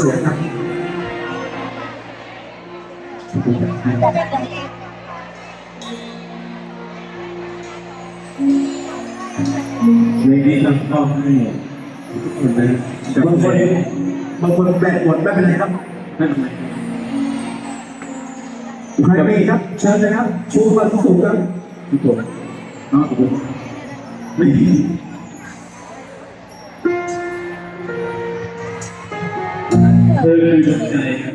สวยๆครับในนี้ต้องต้องให้ทุกคนนะแต่บางคนบางคนแปลกหมดไม่เป็นไรครับไม่เป็นไรใครมีครับเชิญเลยครับชูมาสูงครับทุกคนอ๋อขอบคุณไม่ดี เธอคือใจครับ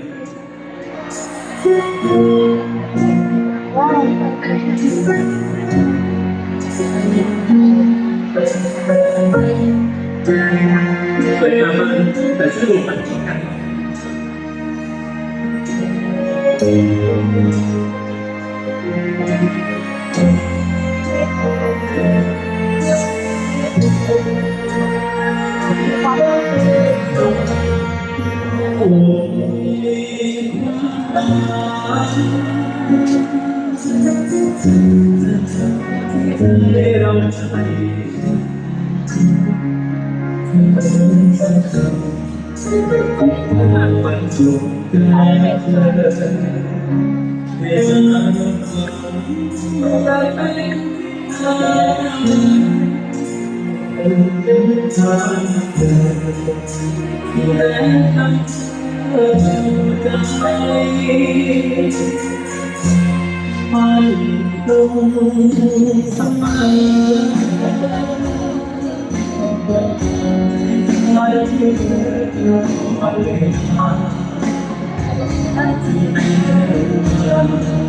สวยงามมากแต่ชื่อมันเหมือนกัน โอ้ยเรา ใจมันสุขได้เธออยู่ไปทางเป็นทางเดินและทางเธอใจไม่ต้องสมัยไม่ที่เธอ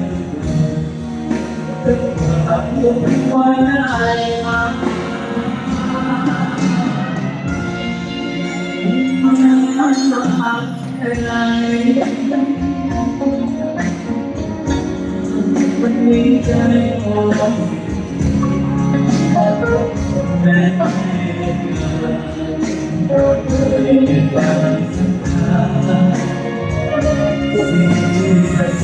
เราจะได้อย่าเป็นวันที่เธอไวันที่ตายมาไม่รู้วันมันเกิดเป็นความรู้ว่าได้มาวันนี้ใจอ่แม้ไม่ได้ฟังสักคำสิ่งที่จ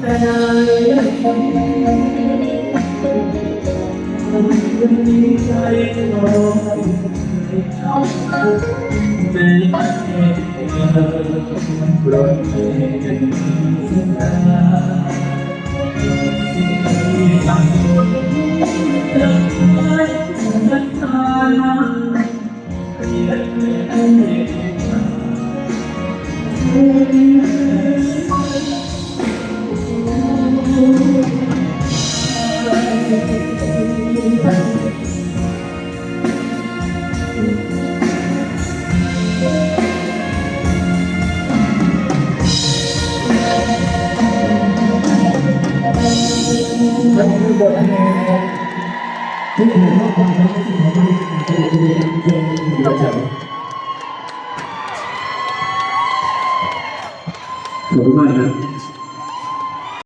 แต่วันนี้ใจอ่อนแม้รถเมล์ยังสัญญาสั่งจะไม่สั และคือบทเพลงที่ถูกต้องความรู้สึกของผู้ที่เป็นเพลงอยู่ประจขอบคุณมากนะ